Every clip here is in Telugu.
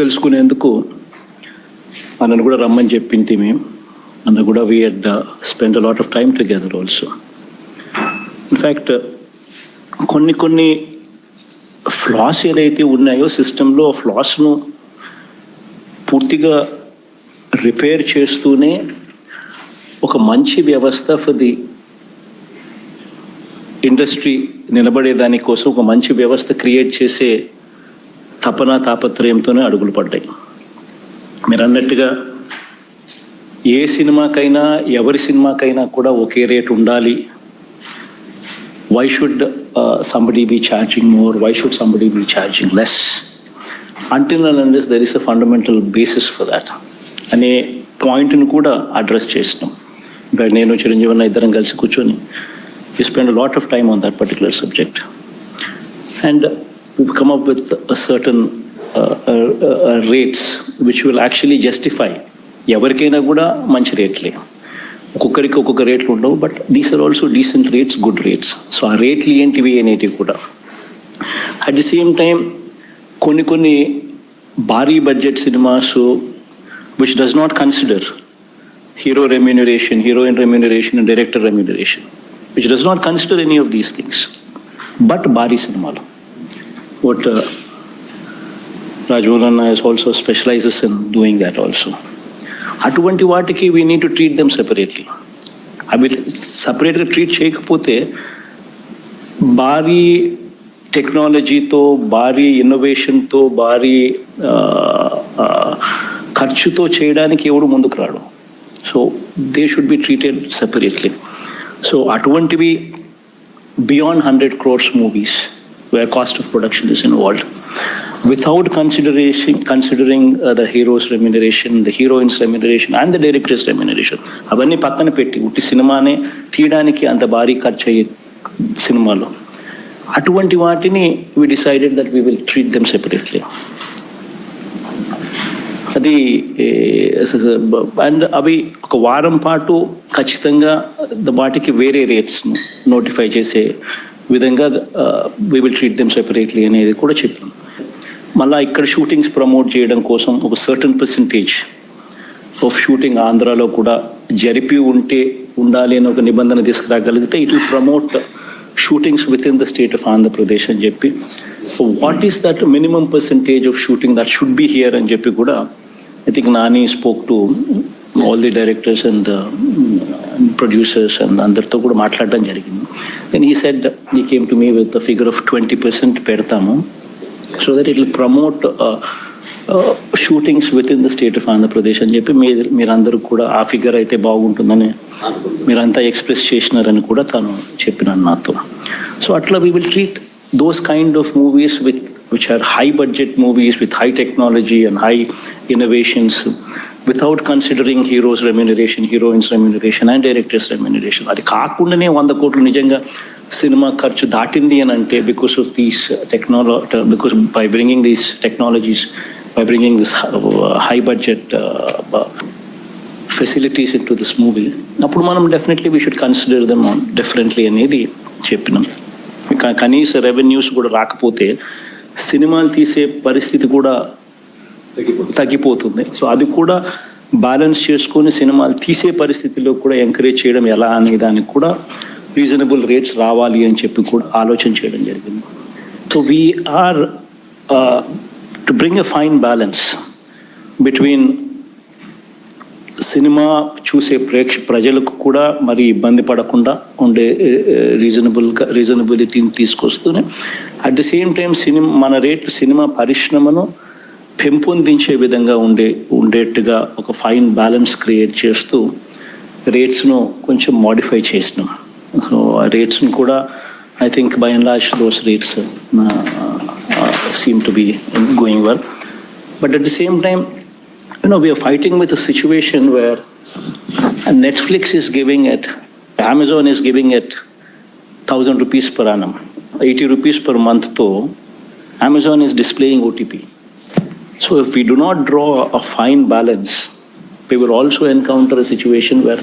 తెలుసుకునేందుకు అన్నను కూడా రమ్మని చెప్పింది మేము. అన్న కూడా we had spend a lot of time together also in fact కొన్ని కొన్ని ఫ్లాస్ ఏదైతే ఉన్నాయో సిస్టంలో ఆ ఫ్లాస్ను పూర్తిగా రిపేర్ చేస్తూనే ఒక మంచి వ్యవస్థ ఫర్ ది ఇండస్ట్రీ నిలబడేదాని కోసం ఒక మంచి వ్యవస్థ క్రియేట్ చేసే తపన తాపత్రయంతోనే అడుగులు పడ్డాయి. మీరు అన్నట్టుగా ఏ సినిమాకైనా ఎవరి సినిమాకైనా కూడా ఒకే రేట్ ఉండాలి. Why should somebody be charging more why should somebody be charging less until and there is a fundamental basis for that అనే పాయింట్ని కూడా అడ్రస్ చేసినాం ఇంకా నేను చిరంజీవన్న ఇద్దరం కలిసి కూర్చొని you spend lot of time on that particular subject and And we've come up with a certain uh, uh, uh, rates which will actually justify ఎవరికైనా కూడా మంచి రేట్లే ఒక్కొక్కరికి ఒక్కొక్క రేట్లు ఉండవు but these are also decent rates good rates so ఆ రేట్లు ఏంటివి అనేటివి కూడా అట్ ది సేమ్ టైం కొన్ని కొన్ని భారీ budget cinemas which does not consider hero remuneration, heroine remuneration, and director remuneration, which does not consider any of these things. But Bari Cinema, what uh, Rajmohan has also specializes in doing that also. అటువంటి వాటికి we need to treat them separately అవి సపరేట్గా ట్రీట్ చేయకపోతే భారీ టెక్నాలజీతో భారీ ఇన్నోవేషన్తో భారీ ఆ, ఆ, ఖర్చుతో చేయడానికి ఎవడు ముందుకు రాడు so they should be treated separately so అటువంటివి beyond hundred crores movies where cost of production is involved without consideration considering uh, the hero's remuneration, the heroine's remuneration, and the director's remuneration. అవన్నీ పక్కన పెట్టి ఉట్టి సినిమానే తీయడానికి అంత భారీ ఖర్చు అయ్యే సినిమాలో అటువంటి వాటిని we decided that we will treat them separately అది అండ్ అవి ఒక వారం పాటు ఖచ్చితంగా ద- వాటికి వేరే రేట్స్ నోటిఫై చేసే విధంగా we will treat them separately అనేది కూడా చెప్పాం మళ్ళీ ఇక్కడ షూటింగ్స్ ప్రమోట్ చేయడం కోసం ఒక సర్టన్ పర్సంటేజ్ ఆఫ్ షూటింగ్ ఆంధ్రాలో కూడా జరిపి ఉంటే ఉండాలి అని ఒక నిబంధన తీసుకురాగలిగితే it will promote shootings within the state of Andhra Pradesh అని చెప్పి. What is that minimum percentage of shooting that should be here అని చెప్పి కూడా I think Nani spoke to all the directors and producers and అందరితో కూడా మాట్లాడడం జరిగింది. Then he said he came to me with figure of twenty percent పెడతాము so that it will promote shootings within the state of Andhra Pradesh అని చెప్పి మీరు మీరందరూ కూడా ఆ ఫిగర్ అయితే బాగుంటుందని మీరంతా ఎక్స్ప్రెస్ చేసినారని కూడా తను చెప్పినాను నాతో. సో అట్లా we will treat those kind of movies with which are high budget movies with high technology and high innovations without considering heroes remuneration heroines remuneration and directors remuneration అది కాకుండానే వంద కోట్లు నిజంగా సినిమా ఖర్చు దాటింది అని అంటే because of these technology because by bringing these technologies by bringing this high budget facilities into this movie అప్పుడు మనం definitely we should consider them differently అనేది చెప్పినాం. క- కనీస రెవెన్యూస్ కూడా రాకపోతే సినిమాలు తీసే పరిస్థితి కూడా తగ్గిపోతుంది. సో అది కూడా బ్యాలెన్స్ చేసుకొని సినిమాలు తీసే పరిస్థితిలో కూడా ఎంకరేజ్ చేయడం ఎలా అనే దానికి కూడా రీజనబుల్ రేట్స్ రావాలి అని చెప్పి కూడా ఆలోచన చేయడం జరిగింది. So we are to bring a fine balance between cinema చూసే ప్రేక్ష ప్రజలకు కూడా మరి ఇబ్బంది పడకుండా ఉండే uh, uh, రీజనబుల్గా రీజనబిలిటీని తీసుకొస్తూనే అట్ ది సేమ్ టైం సినిమా మన రేట్లు సినిమా పరిశ్రమను పెంపొందించే విధంగా ఉండే ఉండేట్టుగా ఒక ఫైన్ బ్యాలెన్స్ క్రియేట్ చేస్తూ రేట్స్ను కొంచెం మోడిఫై చేసినాం సో ఆ రేట్స్ను కూడా I think by and large those rates seem to be going well But at the same time, you know, we are fighting with a situation where Netflix is giving it, Amazon is giving it 1000 rupees per annum, 80 rupees per month though, Amazon is displaying OTP. So if we do not draw a fine balance, we will also encounter a situation where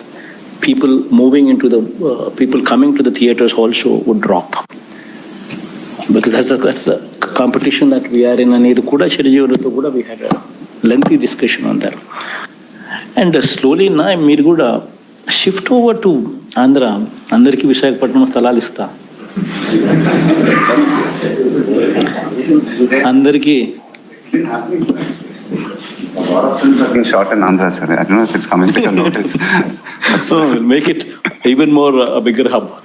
people moving into the, uh, people coming to the theaters also would drop. Because that's that's competition that we're in అనేది కూడా చిరంజీవులతో కూడా we had lengthy discussion on that and slowly నా మీరు కూడా షిఫ్ట్ ఓవర్ టు ఆంధ్ర అందరికీ విశాఖపట్నం స్థలాలు ఇస్తా అందరికీ a lot of films have been shot in Andhra, sir. I don't know if it's coming to your notice. So we'll make it even more uh, a bigger hub.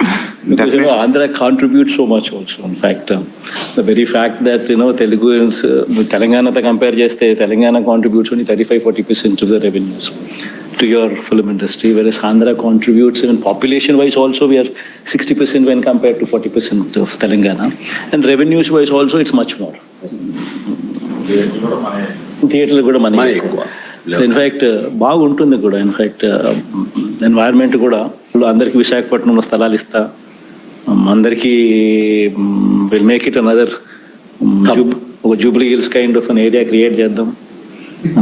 Because, you know, Andhra contributes so much also. In fact, uh, the very fact that you know Telugu and uh, Telangana to compare cheste, Telangana contributes only 35-40% of the revenues to your film industry, whereas Andhra contributes even population wise also we are 60% when compared to 40% of Telangana, and revenues wise also it's much more. థియేటర్లు కూడా మనీ ఎక్కువ. ఇన్ఫాక్ట్ బాగుంటుంది కూడా. ఇన్ఫాక్ట్ ఎన్వైరన్మెంట్ కూడా. అందరికి విశాఖపట్నంలో స్థలాలు ఇస్తా. Um, అందరికీ విల్ మేక్ ఇట్ అనదర్ ఒక Jubilee Hills kind of an area create చేద్దాం.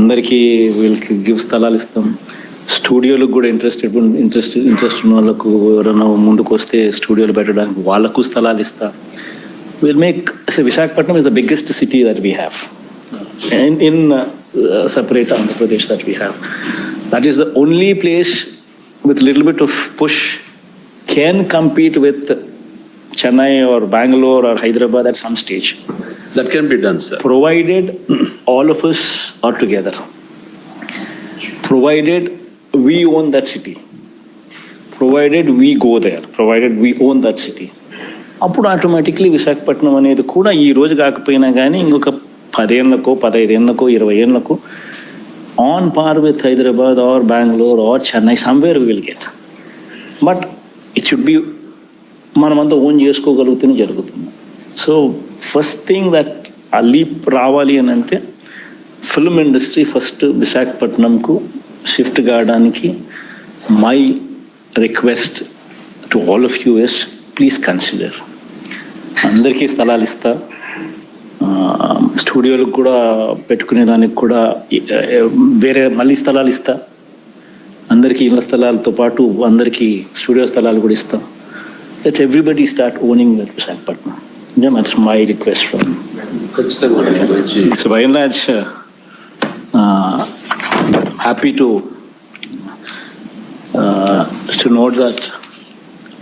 అందరికీ వీళ్ళకి గివ్ స్థలాలు ఇస్తాం. స్టూడియోలకు కూడా ఇంట్రెస్టెడ్ ఇంట్రెస్ట్ ఇంట్రెస్ట్ ఉన్న వాళ్ళకు ఎవరైనా ముందుకు వస్తే స్టూడియోలు పెట్టడానికి వాళ్ళకు స్థలాలు ఇస్తా. Will make Visakhapatnam is the biggest city that we have in, in uh, uh, separate Andhra Pradesh that we have. That is the only place with little bit of push can compete with Chennai or Bangalore or Hyderabad at some stage, That can be done, sir. provided all of us are together. Provided we own that city. Provided we go there, provided we own that city. అప్పుడు ఆటోమేటిక్లీ విశాఖపట్నం అనేది కూడా ఈ రోజు కాకపోయినా కానీ ఇంకొక పదేళ్ళకో పదహైదేళ్ళకో ఇరవై ఏళ్ళకో on par with Hyderabad or Bengaluru or Chennai somewhere will get but it should be మనమంతా ఓన్ చేసుకోగలుగుతూనే జరుగుతుంది. సో ఫస్ట్ థింగ్ దట్ ఆ లీప్ రావాలి అని అంటే ఫిల్మ్ ఇండస్ట్రీ ఫస్ట్ విశాఖపట్నంకు షిఫ్ట్ కావడానికి my request to all of you yes please consider అందరికీ స్థలాలు ఇస్తా. స్టూడియోలకు కూడా పెట్టుకునే దానికి కూడా వేరే మళ్ళీ స్థలాలు ఇస్తా. అందరికీ ఇళ్ళ స్థలాలతో పాటు అందరికీ స్టూడియో స్థలాలు కూడా ఇస్తాం. Let's everybody start owning that Visakhapatnam that's my request from so by and. Large happy to to note that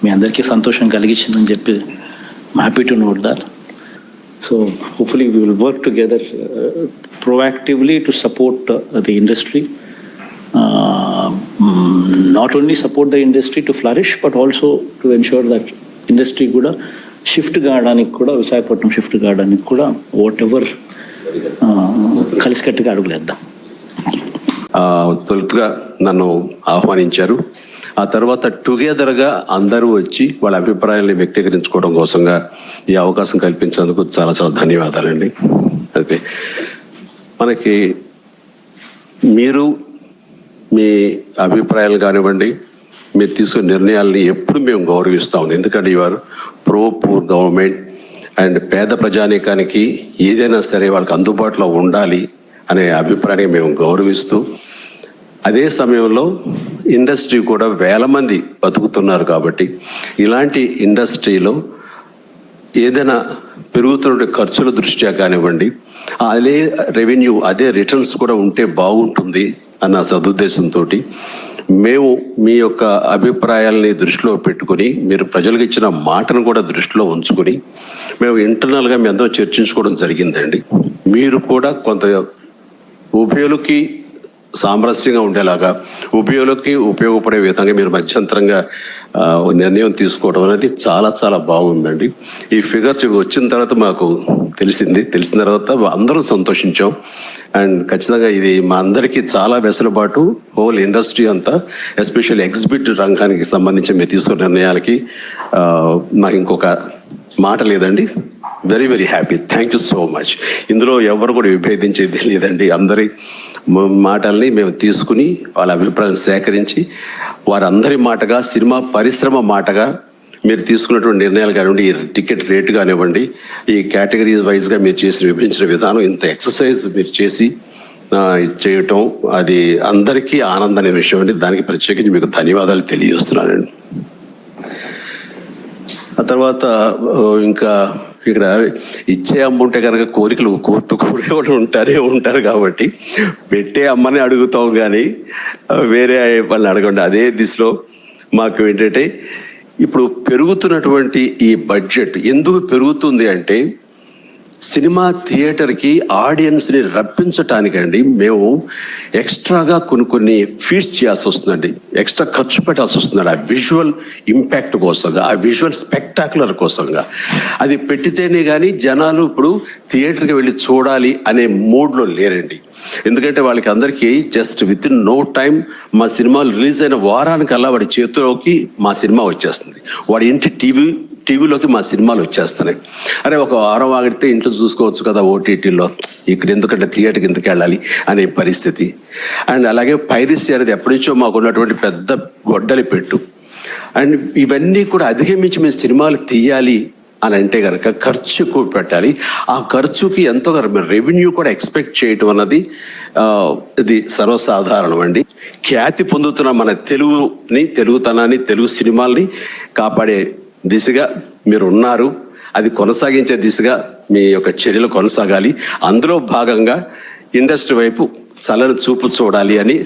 మీ అందరికీ సంతోషం కలిగించిందని చెప్పి happy to note that so hopefully we will work together proactively to support uh, the industry. Uh, mm, not only support the industry to flourish, but also to ensure that industry కూడా షిఫ్ట్ కావడానికి కూడా విశాఖపట్నం షిఫ్ట్ కావడానికి కూడా వాట్ ఎవర్ కలిసికట్టుగా అడుగులేద్దాం ఆ, తొలుతగా నన్ను ఆహ్వానించారు ఆ తర్వాత టుగెదర్గా అందరూ వచ్చి వాళ్ళ అభిప్రాయాల్ని వ్యక్తీకరించుకోవడం కోసంగా ఈ అవకాశం కల్పించేందుకు చాలా చాలా ధన్యవాదాలండి. అయితే మనకి మీరు మీ అభిప్రాయాలు కానివ్వండి మీరు తీసుకునే నిర్ణయాల్ని ఎప్పుడు మేము గౌరవిస్తాం. ఎందుకంటే ఇవారు ప్రో పూర్ గవర్నమెంట్ అండ్ పేద ప్రజానీకానికి ఏదైనా సరే వాళ్ళకి అందుబాటులో ఉండాలి అనే అభిప్రాయాన్ని మేము గౌరవిస్తూ అదే సమయంలో ఇండస్ట్రీ కూడా వేల మంది బతుకుతున్నారు కాబట్టి ఇలాంటి ఇండస్ట్రీలో ఏదైనా పెరుగుతున్న ఖర్చుల దృష్ట్యా కానివ్వండి అదే రెవెన్యూ అదే రిటర్న్స్ కూడా ఉంటే బాగుంటుంది అన్న సదుద్దేశంతో మేము మీ యొక్క అభిప్రాయాల్ని దృష్టిలో పెట్టుకొని మీరు ప్రజలకు ఇచ్చిన మాటను కూడా దృష్టిలో ఉంచుకొని మేము ఇంటర్నల్గా మేము ఎంతో చర్చించుకోవడం జరిగిందండి. మీరు కూడా కొంత ఉభయులకి సామరస్యంగా ఉండేలాగా ఉపయోగకి ఉపయోగపడే విధంగా మీరు మధ్యంతరంగా నిర్ణయం తీసుకోవడం అనేది చాలా చాలా బాగుందండి. ఈ ఫిగర్స్ ఇవి వచ్చిన తర్వాత మాకు తెలిసింది. తెలిసిన తర్వాత అందరం సంతోషించాం. అండ్ ఖచ్చితంగా ఇది మా అందరికీ చాలా వెసులుబాటు. హోల్ ఇండస్ట్రీ అంతా ఎస్పెషల్లీ ఎగ్జిబిట్ రంగానికి సంబంధించి మీరు తీసుకున్న నిర్ణయాలకి మాకు నాకు ఇంకొక మాట లేదండి. Very very happy. Thank you so much. ఇందులో ఎవరు కూడా విభేదించేది లేదండి. అందరి మాటల్ని మేము తీసుకుని వాళ్ళ అభిప్రాయం సేకరించి వారందరి మాటగా సినిమా పరిశ్రమ మాటగా మీరు తీసుకున్నటువంటి నిర్ణయాలు కానివ్వండి ఈ టికెట్ రేటు కానివ్వండి ఈ కేటగిరీస్ వైజ్గా మీరు చేసిన విభజించిన విధానం ఇంత ఎక్సర్సైజ్ మీరు చేసి చేయటం అది అందరికీ ఆనందమైన విషయం అండి. దానికి ప్రత్యేకించి మీకు ధన్యవాదాలు తెలియజేస్తున్నానండి. ఆ తర్వాత ఇంకా ఇక్కడ ఇచ్చే అమ్మ ఉంటే కనుక కోరికలు కోరుతూ కూడా ఉంటారే ఉంటారు కాబట్టి పెట్టే అమ్మని అడుగుతాం కానీ వేరే వాళ్ళని అడగండి అదే దిశలో మాకు ఏంటంటే ఇప్పుడు పెరుగుతున్నటువంటి ఈ బడ్జెట్ ఎందుకు పెరుగుతుంది అంటే సినిమా థియేటర్కి ఆడియన్స్ని రప్పించటానికండి మేము ఎక్స్ట్రాగా కొన్ని కొన్ని ఫీడ్స్ చేయాల్సి వస్తుందండి. ఎక్స్ట్రా ఖర్చు పెట్టాల్సి వస్తుందండి. ఆ విజువల్ ఇంపాక్ట్ కోసంగా ఆ విజువల్ స్పెక్టాకులర్ కోసంగా. అది పెట్టితేనే కానీ జనాలు ఇప్పుడు థియేటర్కి వెళ్ళి చూడాలి అనే మూడ్లో లేరండి. ఎందుకంటే వాళ్ళకి అందరికీ just within no time మా సినిమా రిలీజ్ అయిన వారానికల్లా వాడి చేతిలోకి మా సినిమా వచ్చేస్తుంది. వాడి ఇంటి టీవీ టీవీలోకి మా సినిమాలు వచ్చేస్తున్నాయి. అరే ఒక వారం ఆగితే ఇంట్లో చూసుకోవచ్చు కదా ఓటీటీలో ఇక్కడ ఎందుకంటే థియేటర్కి ఎందుకు వెళ్ళాలి అనే పరిస్థితి. అండ్ అలాగే పైరసీ అనేది ఎప్పటి నుంచో మాకు ఉన్నటువంటి పెద్ద గొడ్డలి పెట్టు. అండ్ ఇవన్నీ కూడా అధిగమించి మేము సినిమాలు తీయాలి అని అంటే కనుక ఖర్చు ఎక్కువ పెట్టాలి. ఆ ఖర్చుకి ఎంతో రెవెన్యూ కూడా ఎక్స్పెక్ట్ చేయటం అన్నది ఇది సర్వసాధారణం అండి. ఖ్యాతి పొందుతున్న మన తెలుగుని తెలుగుతనాన్ని తెలుగు సినిమాల్ని కాపాడే దిశగా మీరు ఉన్నారు అది కొనసాగించే దిశగా మీ యొక్క చర్యలు కొనసాగాలి. అందులో భాగంగా ఇండస్ట్రీ వైపు చల్లని చూపు చూడాలి అని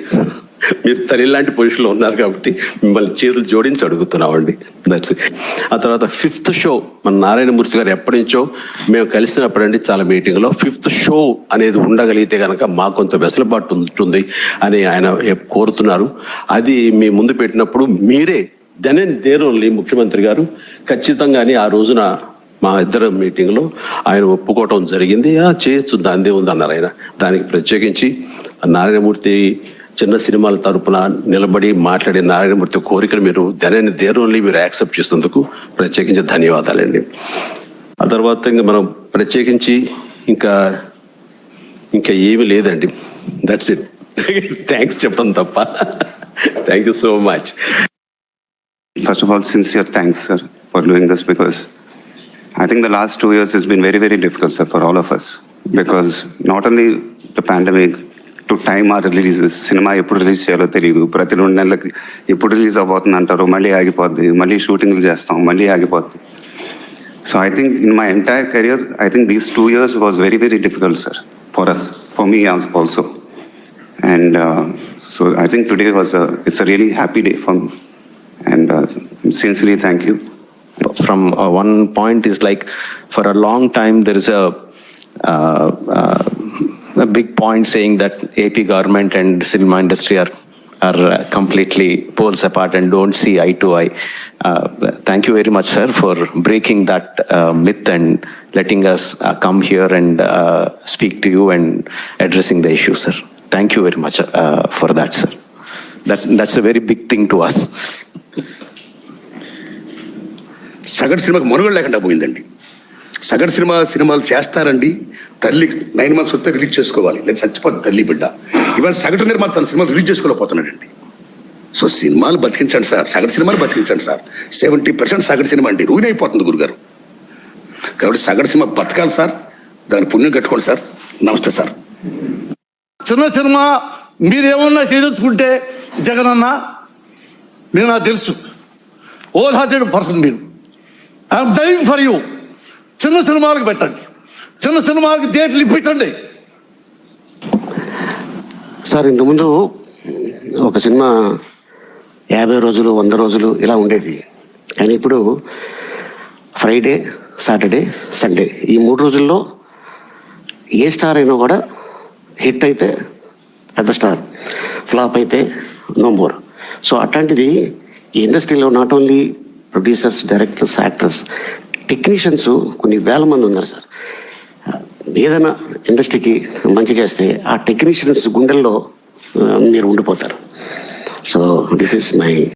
మీరు తల్లి లాంటి పొజిషన్లో ఉన్నారు కాబట్టి మిమ్మల్ని చేతులు జోడించి అడుగుతున్నామండి. దట్స్ ఆ తర్వాత ఫిఫ్త్ షో మన నారాయణమూర్తి గారు ఎప్పటి నుంచో మేము కలిసినప్పుడండి చాలా మీటింగ్లో ఫిఫ్త్ షో అనేది ఉండగలిగితే కనుక మాకు కొంత వెసులుబాటు ఉంటుంది అని ఆయన కోరుతున్నారు. అది మీ ముందు పెట్టినప్పుడు మీరే దెన్ అండ్ దేర్ ఓన్లీ ముఖ్యమంత్రి గారు ఖచ్చితంగానే ఆ రోజున మా ఇద్దరు మీటింగ్లో ఆయన ఒప్పుకోవటం జరిగింది. "ఆ, చేయొచ్చు దాందే ఉంది అన్నారు ఆయన. దానికి ప్రత్యేకించి నారాయణమూర్తి చిన్న సినిమాల తరపున నిలబడి మాట్లాడే నారాయణమూర్తి కోరికను మీరు దెన్ దేర్ మీరు యాక్సెప్ట్ చేసినందుకు ప్రత్యేకించి ధన్యవాదాలండి. ఆ తర్వాత ఇంకా మనం ప్రత్యేకించి ఇంకా ఇంకా ఏమీ లేదండి. దట్స్ ఇట్ థ్యాంక్స్ చెప్పడం తప్ప. Thank you so much First of all, sincere thanks, sir, for doing this because I think the last two years has been very, very difficult, sir, for all of us. Because not only the pandemic, to time ఆ రిలీజెస్ సినిమా ఎప్పుడు రిలీజ్ చేయాలో తెలియదు ప్రతి రెండు నెలలకి ఎప్పుడు రిలీజ్ అవబోతుంది అంటారు మళ్ళీ ఆగిపోద్ది మళ్ళీ షూటింగ్లు చేస్తాం మళ్ళీ ఆగిపోద్ది so I think in my entire career I think these two years was very very difficult sir for us for me also And uh, so I think today was a, it's a really happy day for me. And uh, sincerely thank you. from uh, one point is like for a long time there is a uh, uh, a big point saying that AP government and cinema industry are are uh, completely poles apart and don't see eye to eye. Uh, thank you very much, sir, for breaking that uh, myth and letting us uh, come here and uh, speak to you and addressing the issue, sir. Thank you very much for that, sir. That's that's a very big thing to us. సగటు సినిమాకి మనుగడ లేకుండా పోయిందండి. సగటు సినిమా సినిమాలు చేస్తారండి. తల్లి నైన్ మంత్స్ వస్తే రిలీజ్ చేసుకోవాలి. లేదా చచ్చిపోతుంది తల్లి బిడ్డ. ఇవాళ సగటు నిర్మాత తన సినిమాలు రిలీజ్ చేసుకోలేకపోతున్నాడండి. సో సినిమాలు బతికించండి సార్. సగటు సినిమాలు బతికించండి సార్. సెవెంటీ పర్సెంట్ సగటు సినిమా అండి. రూయిన్ అయిపోతుంది గురుగారు. కాబట్టి సగటు సినిమా బతకాలి సార్. దాని పుణ్యం కట్టుకోండి సార్. నమస్తే సార్. చిన్న సినిమా మీరు ఏమన్నా చేయదలుచుకుంటే జగన్ నేను నాకు తెలుసు ఓల్ హార్టెడ్ పర్సన్ మీరు. ఐఎమ్ డైవింగ్ ఫర్ యూ చిన్న సినిమాలకు పెట్టండి. చిన్న సినిమాలకు థియేటర్లు ఇప్పించండి సార్ ఇంతకుముందు ఒక సినిమా యాభై రోజులు వంద రోజులు ఇలా ఉండేది. కానీ ఇప్పుడు ఫ్రైడే సాటర్డే సండే ఈ మూడు రోజుల్లో ఏ స్టార్ అయినా కూడా హిట్ అయితే పెద్ద స్టార్. ఫ్లాప్ అయితే నో మోర్ సో అట్లాంటిది ఈ ఇండస్ట్రీలో not only producers directors actors technicians కొన్ని వేల మంది ఉన్నారు సార్ ఏదైనా ఇండస్ట్రీకి మంచి చేస్తే ఆ టెక్నీషియన్స్ గుండెల్లో మీరు ఉండిపోతారు. So this is my